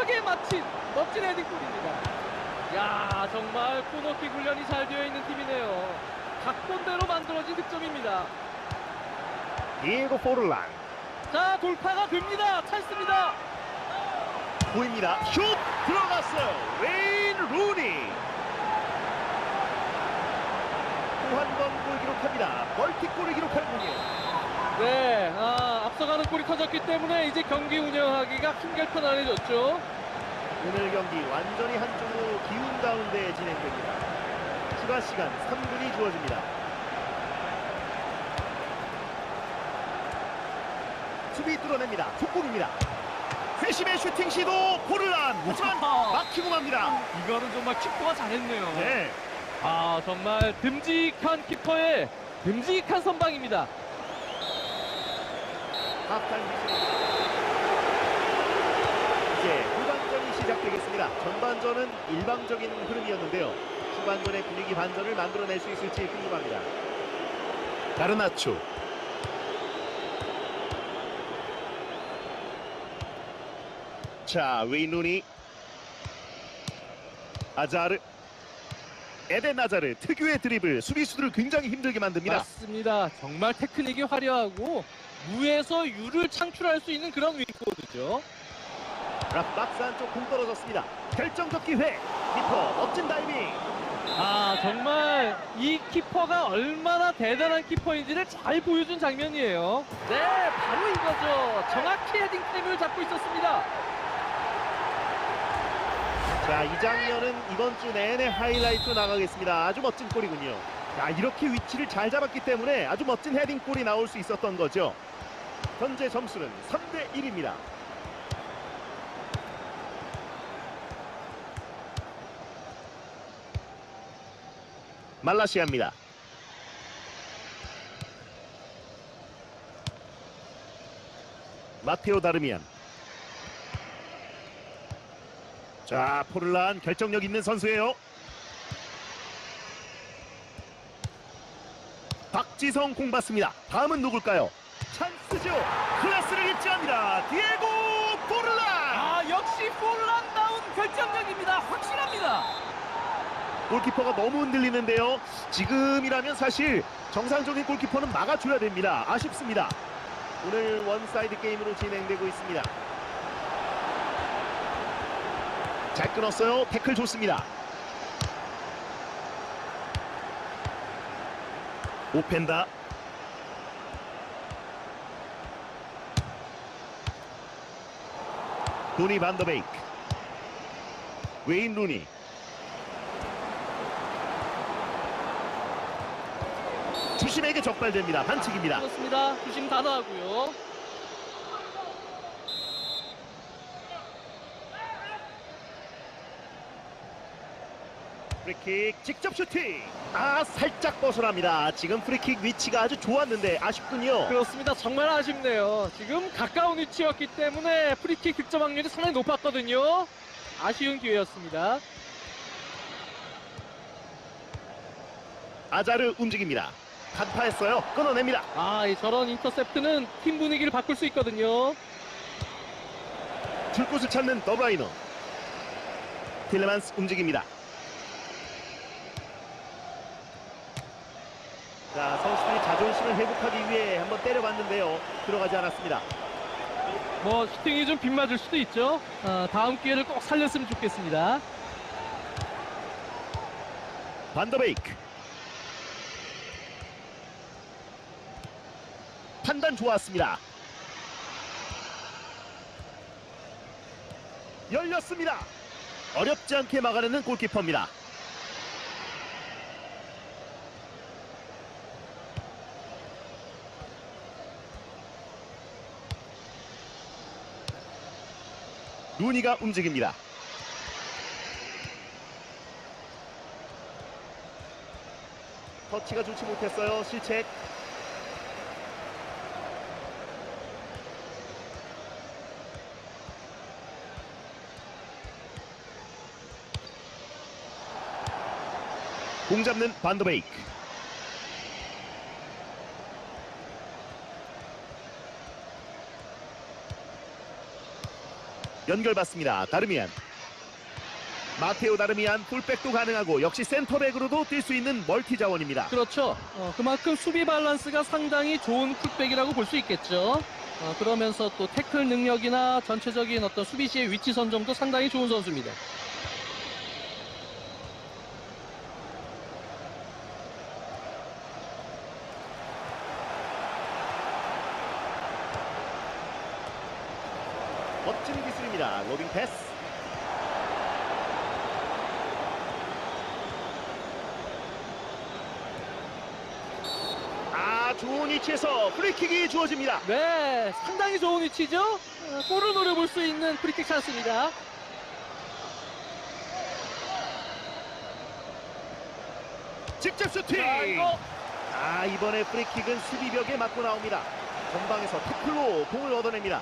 완벽하게 맞힌 멋진 헤딩골입니다. 야 정말 코너킥 훈련이 잘 되어 있는 팀이네요. 각본대로 만들어진 득점입니다. 디에고 포르란 자 돌파가 됩니다. 찬스입니다. 보입니다. 슛 들어갔어요. 웨인 루니. 또한번 골 기록합니다. 멀티골을 기록하는군요. 네, 아, 앞서가는 골이 터졌기 때문에 이제 경기 운영하기가 한결 편안해졌죠. 오늘 경기 완전히 한쪽으로 기운 가운데 진행됩니다. 추가 시간 3분이 주어집니다. 수비 뚫어냅니다. 속공입니다. 회심의 슈팅 시도 포르란 하지만 막히고 맙니다. 이거는 정말 키퍼가 잘했네요. 네. 아 정말 듬직한 키퍼의 듬직한 선방입니다. 하프타임 시즌입니다. 이제 후반전이 시작되겠습니다. 전반전은 일방적인 흐름이었는데요. 후반전의 분위기 반전을 만들어낼 수 있을지 궁금합니다. 가르나초 자, 웨인 루니 아자르 에덴 아자르 특유의 드리블 수비수들을 굉장히 힘들게 만듭니다. 맞습니다. 정말 테크닉이 화려하고 무에서 유를 창출할 수 있는 그런 윙코드죠. 박스 안쪽 공 떨어졌습니다. 결정적 기회. 키퍼 멋진 다이빙. 아 정말 이 키퍼가 얼마나 대단한 키퍼인지를 잘 보여준 장면이에요. 네, 바로 이거죠. 정확히 헤딩 타임을 잡고 있었습니다. 자, 이 장면은 이번 주 내내 하이라이트로 나가겠습니다. 아주 멋진 골이군요. 자, 이렇게 위치를 잘 잡았기 때문에 아주 멋진 헤딩 골이 나올 수 있었던 거죠. 현재 점수는 3대 1입니다. 말라시아입니다. 마테오 다르미안. 자, 포르란 결정력 있는 선수예요. 박지성 공 받습니다. 다음은 누굴까요? 찬스죠. 클래스를 잊지 않습니다. 디에고 포르란. 아 역시 폴란다운 결정력입니다. 확실합니다. 골키퍼가 너무 흔들리는데요. 지금이라면 사실 정상적인 골키퍼는 막아줘야 됩니다. 아쉽습니다. 오늘 원사이드 게임으로 진행되고 있습니다. 잘 끊었어요. 태클 좋습니다. 오펜다. 도니 반더베이크. 웨인 루니. 주심에게 적발됩니다. 반칙입니다. 그렇습니다. 주심 단호하고요. 프리킥 직접 슈팅. 아 살짝 벗어납니다. 지금 프리킥 위치가 아주 좋았는데 아쉽군요. 그렇습니다. 정말 아쉽네요. 지금 가까운 위치였기 때문에 프리킥 득점 확률이 상당히 높았거든요. 아쉬운 기회였습니다. 아자르 움직입니다. 간파했어요. 끊어냅니다. 아, 이 저런 인터셉트는 팀 분위기를 바꿀 수 있거든요. 줄 곳을 찾는 더브라이너. 틸레만스 움직입니다. 자 선수들이 자존심을 회복하기 위해 한번 때려봤는데요. 들어가지 않았습니다. 뭐 슈팅이 좀 빗맞을 수도 있죠. 아, 다음 기회를 꼭 살렸으면 좋겠습니다. 반더베이크. 판단 좋았습니다. 열렸습니다. 어렵지 않게 막아내는 골키퍼입니다. 루니가 움직입니다. 터치가 좋지 못했어요. 실책. 공 잡는 반더베이크. 연결받습니다. 다르미안. 마테오 다르미안 풀백도 가능하고 역시 센터백으로도 뛸 수 있는 멀티 자원입니다. 그렇죠. 어, 그만큼 수비 밸런스가 상당히 좋은 풋백이라고 볼 수 있겠죠. 어, 그러면서 또 태클 능력이나 전체적인 어떤 수비 시의 위치 선정도 상당히 좋은 선수입니다. 멋진 기술입니다. 로빙 패스. 아 좋은 위치에서 프리킥이 주어집니다. 네, 상당히 좋은 위치죠. 어, 골을 노려볼 수 있는 프리킥 찬스입니다. 직접 슈팅. 이거 아 이번에 프리킥은 수비벽에 맞고 나옵니다. 전방에서 태클로 공을 얻어냅니다.